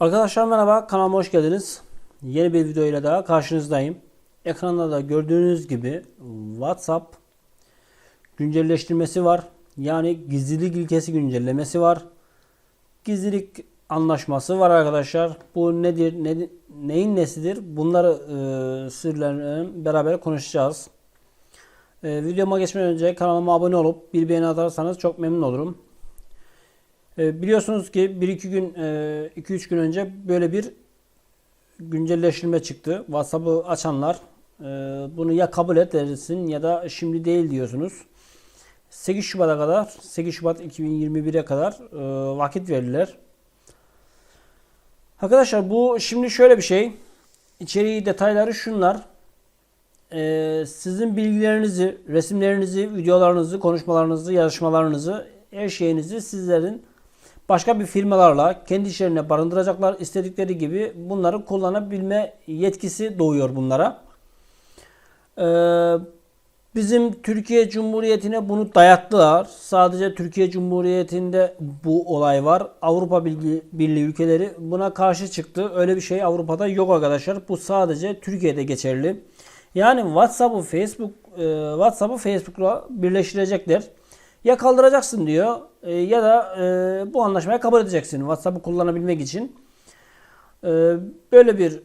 Arkadaşlar merhaba kanalıma hoş geldiniz. Yeni bir video ile daha karşınızdayım. Ekranda da gördüğünüz gibi WhatsApp güncelleştirmesi var. Yani gizlilik ilkesi güncellemesi var. Gizlilik anlaşması var arkadaşlar. Bu nedir? Ne, neyin nesidir? Bunları e, sırlarını beraber konuşacağız. E, videoma geçmeden önce kanalıma abone olup bir beğeni atarsanız çok memnun olurum. E, biliyorsunuz ki 1-2 gün 2-3 gün önce böyle bir güncelleştirme çıktı. WhatsApp'ı açanlar e, bunu ya kabul edersin ya da şimdi değil diyorsunuz. 8 Şubat'a kadar 8 Şubat 2021'e kadar e, vakit verirler. Arkadaşlar bu şimdi şöyle bir şey. İçeriği detayları şunlar. E, sizin bilgilerinizi, resimlerinizi, videolarınızı, konuşmalarınızı, yazışmalarınızı, her şeyinizi sizlerin başka bir firmalarla kendi işlerine barındıracaklar. istedikleri gibi bunları kullanabilme yetkisi doğuyor bunlara. Ee, bizim Türkiye Cumhuriyeti'ne bunu dayattılar. Sadece Türkiye Cumhuriyeti'nde bu olay var. Avrupa Birliği, ülkeleri buna karşı çıktı. Öyle bir şey Avrupa'da yok arkadaşlar. Bu sadece Türkiye'de geçerli. Yani WhatsApp'ı Facebook e, WhatsApp'ı Facebook'la birleştirecekler. Ya kaldıracaksın diyor e, ya da e, bu anlaşmayı kabul edeceksin WhatsApp'ı kullanabilmek için. E, böyle bir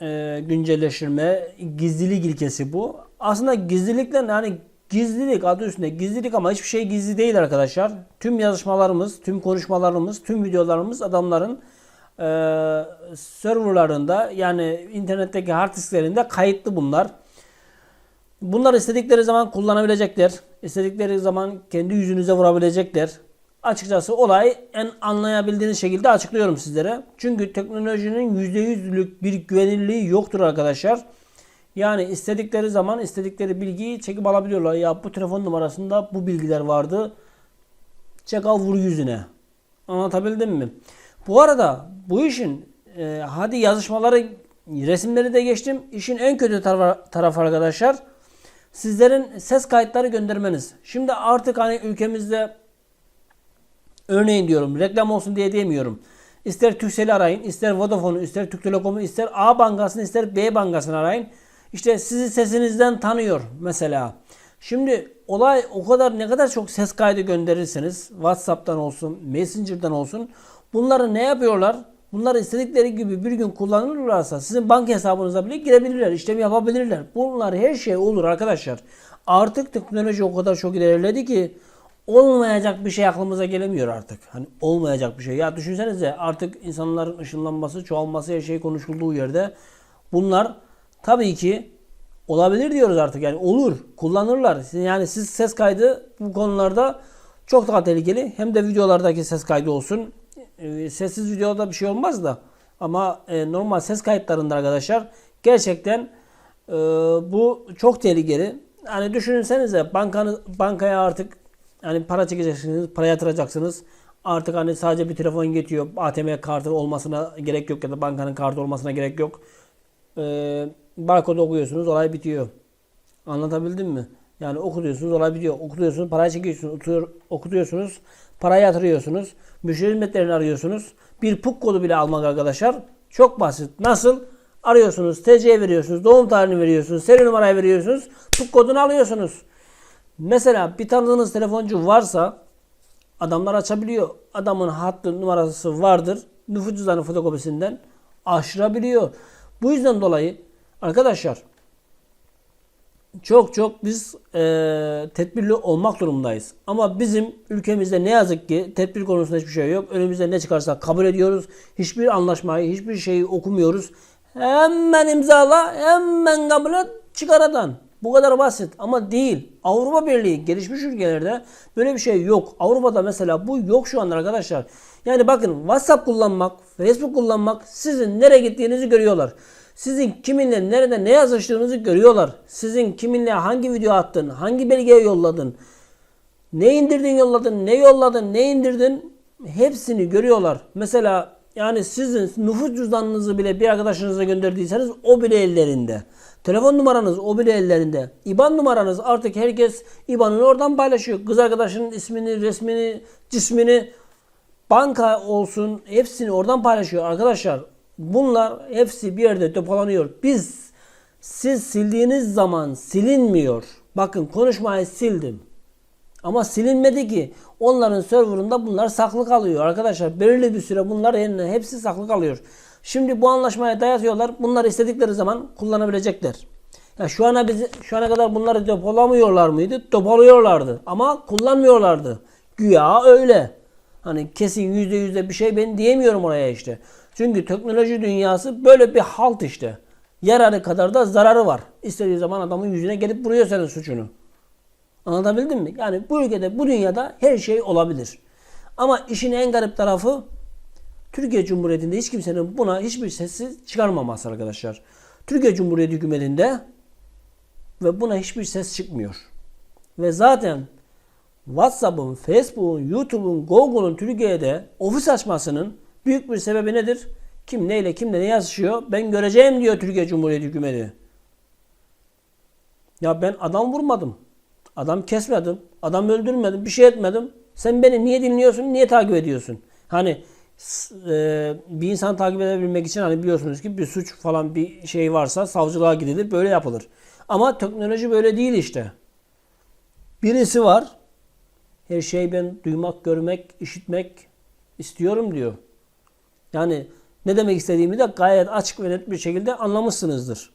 e, güncelleştirme, gizlilik ilkesi bu. Aslında gizlilikle yani gizlilik adı üstünde gizlilik ama hiçbir şey gizli değil arkadaşlar. Tüm yazışmalarımız, tüm konuşmalarımız, tüm videolarımız adamların e, serverlarında yani internetteki hard disklerinde kayıtlı bunlar. Bunlar istedikleri zaman kullanabilecekler. İstedikleri zaman kendi yüzünüze vurabilecekler. Açıkçası olay en anlayabildiğiniz şekilde açıklıyorum sizlere. Çünkü teknolojinin %100'lük bir güvenilirliği yoktur arkadaşlar. Yani istedikleri zaman istedikleri bilgiyi çekip alabiliyorlar. Ya bu telefon numarasında bu bilgiler vardı. Çek al vur yüzüne. Anlatabildim mi? Bu arada bu işin e, hadi yazışmaları resimleri de geçtim. İşin en kötü tarafı, tarafı arkadaşlar sizlerin ses kayıtları göndermeniz. Şimdi artık hani ülkemizde örneğin diyorum reklam olsun diye diyemiyorum. İster Turkcell'i arayın, ister Vodafone'u, ister Türk Telekom'u, ister A bankasını, ister B bankasını arayın. İşte sizi sesinizden tanıyor mesela. Şimdi olay o kadar ne kadar çok ses kaydı gönderirseniz WhatsApp'tan olsun, Messenger'dan olsun bunları ne yapıyorlar? Bunları istedikleri gibi bir gün kullanırlarsa sizin banka hesabınıza bile girebilirler, işlem yapabilirler. Bunlar her şey olur arkadaşlar. Artık teknoloji o kadar çok ilerledi ki olmayacak bir şey aklımıza gelemiyor artık. Hani olmayacak bir şey. Ya düşünsenize artık insanların ışınlanması, çoğalması her şey konuşulduğu yerde bunlar tabii ki olabilir diyoruz artık. Yani olur, kullanırlar. Yani siz ses kaydı bu konularda çok daha tehlikeli. Hem de videolardaki ses kaydı olsun e, sessiz videoda bir şey olmaz da ama e, normal ses kayıtlarında arkadaşlar gerçekten e, bu çok tehlikeli. Hani düşünsenize bankanız bankaya artık hani para çekeceksiniz, para yatıracaksınız. Artık hani sadece bir telefon geçiyor. ATM kartı olmasına gerek yok ya da bankanın kartı olmasına gerek yok. Ee, barkodu okuyorsunuz, olay bitiyor. Anlatabildim mi? Yani okutuyorsunuz, olay bitiyor. Okutuyorsunuz, parayı çekiyorsunuz, oturuyor, okutuyorsunuz, parayı yatırıyorsunuz. Müşteri hizmetlerini arıyorsunuz. Bir PUK kodu bile almak arkadaşlar çok basit. Nasıl? Arıyorsunuz, TC veriyorsunuz, doğum tarihini veriyorsunuz, seri numarayı veriyorsunuz, PUK kodunu alıyorsunuz. Mesela bir tanıdığınız telefoncu varsa adamlar açabiliyor. Adamın hattı numarası vardır. Nüfus cüzdanı fotokopisinden aşırabiliyor. Bu yüzden dolayı arkadaşlar çok çok biz e, tedbirli olmak durumundayız. Ama bizim ülkemizde ne yazık ki tedbir konusunda hiçbir şey yok. Önümüzde ne çıkarsa kabul ediyoruz. Hiçbir anlaşmayı, hiçbir şeyi okumuyoruz. Hemen imzala, hemen kabul et, çıkaradan. Bu kadar basit ama değil. Avrupa Birliği gelişmiş ülkelerde böyle bir şey yok. Avrupa'da mesela bu yok şu anda arkadaşlar. Yani bakın WhatsApp kullanmak, Facebook kullanmak sizin nereye gittiğinizi görüyorlar. Sizin kiminle nerede ne yazıştığınızı görüyorlar. Sizin kiminle hangi video attın, hangi belgeye yolladın, ne indirdin yolladın, ne yolladın, ne indirdin hepsini görüyorlar. Mesela yani sizin nüfus cüzdanınızı bile bir arkadaşınıza gönderdiyseniz o bile ellerinde. Telefon numaranız o bile ellerinde. İban numaranız artık herkes İban'ını oradan paylaşıyor. Kız arkadaşının ismini, resmini, cismini banka olsun hepsini oradan paylaşıyor arkadaşlar. Bunlar hepsi bir yerde depolanıyor. Biz siz sildiğiniz zaman silinmiyor. Bakın konuşmayı sildim. Ama silinmedi ki. Onların serverında bunlar saklı kalıyor arkadaşlar. Belirli bir süre bunlar eline hepsi saklı kalıyor. Şimdi bu anlaşmaya dayatıyorlar. Bunlar istedikleri zaman kullanabilecekler. Ya şu ana biz şu ana kadar bunları depolamıyorlar mıydı? Depoluyorlardı ama kullanmıyorlardı. Güya öyle. Hani kesin yüzde yüzde bir şey ben diyemiyorum oraya işte. Çünkü teknoloji dünyası böyle bir halt işte. Yararı kadar da zararı var. İstediği zaman adamın yüzüne gelip vuruyor senin suçunu. Anlatabildim mi? Yani bu ülkede, bu dünyada her şey olabilir. Ama işin en garip tarafı Türkiye Cumhuriyeti'nde hiç kimsenin buna hiçbir sesi çıkarmaması arkadaşlar. Türkiye Cumhuriyeti hükümetinde ve buna hiçbir ses çıkmıyor. Ve zaten WhatsApp'ın, Facebook'un, YouTube'un, Google'un Türkiye'de ofis açmasının büyük bir sebebi nedir? Kim neyle kimle ne yazışıyor? Ben göreceğim diyor Türkiye Cumhuriyeti hükümeti. Ya ben adam vurmadım. Adam kesmedim. Adam öldürmedim. Bir şey etmedim. Sen beni niye dinliyorsun? Niye takip ediyorsun? Hani e, bir insan takip edebilmek için hani biliyorsunuz ki bir suç falan bir şey varsa savcılığa gidilir. Böyle yapılır. Ama teknoloji böyle değil işte. Birisi var. Her şeyi ben duymak, görmek, işitmek istiyorum diyor. Yani ne demek istediğimi de gayet açık ve net bir şekilde anlamışsınızdır.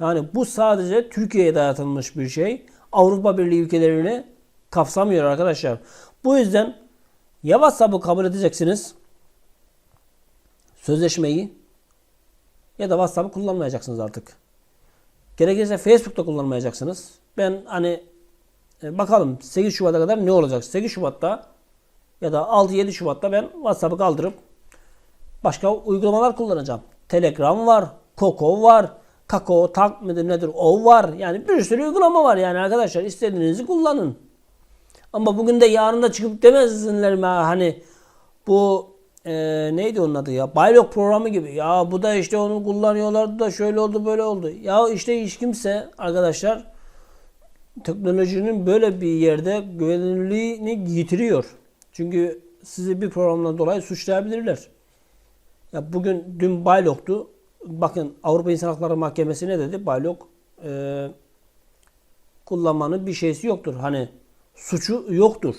Yani bu sadece Türkiye'ye dayatılmış bir şey. Avrupa Birliği ülkelerini kapsamıyor arkadaşlar. Bu yüzden ya WhatsApp'ı kabul edeceksiniz sözleşmeyi ya da WhatsApp'ı kullanmayacaksınız artık. Gerekirse Facebook'ta kullanmayacaksınız. Ben hani e, bakalım 8 Şubat'a kadar ne olacak? 8 Şubat'ta ya da 6-7 Şubat'ta ben WhatsApp'ı kaldırıp başka uygulamalar kullanacağım. Telegram var, Koko var, Kakao Tak mıdır nedir o var. Yani bir sürü uygulama var yani arkadaşlar istediğinizi kullanın. Ama bugün de yarın da çıkıp demesinler mi hani bu e, neydi onun adı ya? Baylok programı gibi. Ya bu da işte onu kullanıyorlardı da şöyle oldu böyle oldu. Ya işte hiç kimse arkadaşlar teknolojinin böyle bir yerde güvenilirliğini yitiriyor. Çünkü sizi bir programdan dolayı suçlayabilirler. Ya bugün dün Baylok'tu. Bakın Avrupa İnsan Hakları Mahkemesi ne dedi? Baylok e, kullanmanın bir şeysi yoktur. Hani suçu yoktur.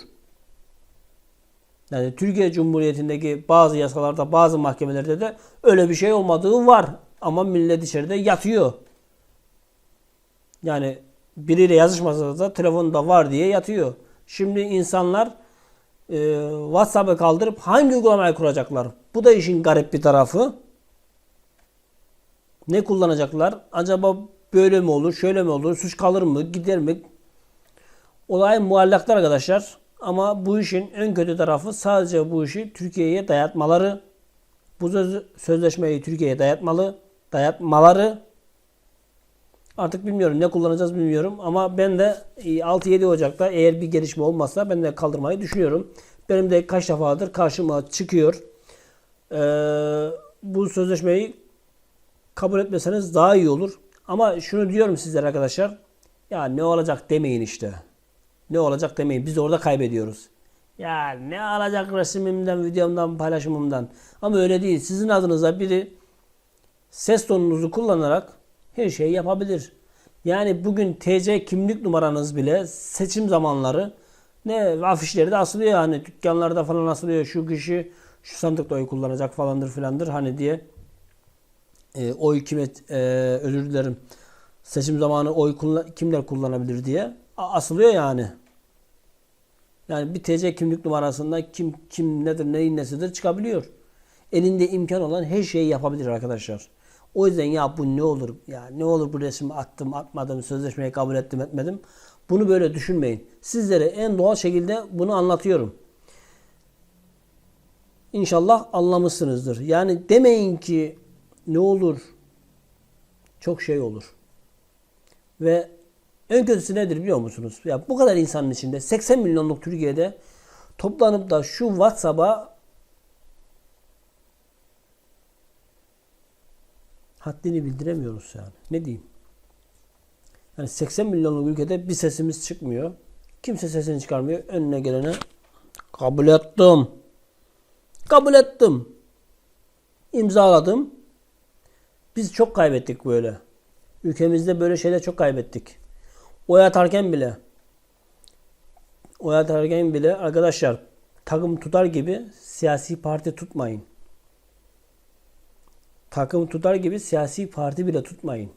Yani Türkiye Cumhuriyeti'ndeki bazı yasalarda, bazı mahkemelerde de öyle bir şey olmadığı var. Ama millet içeride yatıyor. Yani biriyle yazışmasa da telefonda var diye yatıyor. Şimdi insanlar e, WhatsApp'ı kaldırıp hangi uygulamayı kuracaklar? Bu da işin garip bir tarafı. Ne kullanacaklar? Acaba böyle mi olur, şöyle mi olur, suç kalır mı, gider mi? Olay muallaklar arkadaşlar. Ama bu işin en kötü tarafı sadece bu işi Türkiye'ye dayatmaları. Bu söz, sözleşmeyi Türkiye'ye dayatmalı. Dayatmaları. Artık bilmiyorum ne kullanacağız bilmiyorum. Ama ben de 6-7 Ocak'ta eğer bir gelişme olmazsa ben de kaldırmayı düşünüyorum. Benim de kaç defadır karşıma çıkıyor. Ee, bu sözleşmeyi kabul etmeseniz daha iyi olur. Ama şunu diyorum sizlere arkadaşlar. Ya ne olacak demeyin işte. Ne olacak demeyin. Biz orada kaybediyoruz. Ya ne alacak resimimden, videomdan, paylaşımımdan. Ama öyle değil. Sizin adınıza biri ses tonunuzu kullanarak her şeyi yapabilir. Yani bugün TC kimlik numaranız bile seçim zamanları ne afişleri de asılıyor hani dükkanlarda falan asılıyor şu kişi şu sandıkta oy kullanacak falandır filandır hani diye e, oy kime e, özür dilerim seçim zamanı oy kullan, kimler kullanabilir diye asılıyor yani. Yani bir TC kimlik numarasında kim kim nedir neyin nesidir çıkabiliyor. Elinde imkan olan her şeyi yapabilir arkadaşlar. O yüzden ya bu ne olur ya ne olur bu resmi attım atmadım sözleşmeyi kabul ettim etmedim. Bunu böyle düşünmeyin. Sizlere en doğal şekilde bunu anlatıyorum. İnşallah anlamışsınızdır. Yani demeyin ki ne olur çok şey olur. Ve en kötüsü nedir biliyor musunuz? Ya bu kadar insanın içinde 80 milyonluk Türkiye'de toplanıp da şu WhatsApp'a haddini bildiremiyoruz yani. Ne diyeyim? Yani 80 milyonluk ülkede bir sesimiz çıkmıyor. Kimse sesini çıkarmıyor. Önüne gelene kabul ettim. kabul ettim. İmzaladım. Biz çok kaybettik böyle. Ülkemizde böyle şeyler çok kaybettik. Oy atarken bile oy atarken bile arkadaşlar takım tutar gibi siyasi parti tutmayın. Takım tutar gibi siyasi parti bile tutmayın.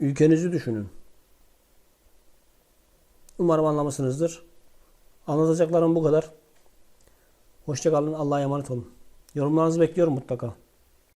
Ülkenizi düşünün. Umarım anlamışsınızdır. Anlatacaklarım bu kadar. Hoşçakalın. Allah'a emanet olun. Yorumlarınızı bekliyorum mutlaka.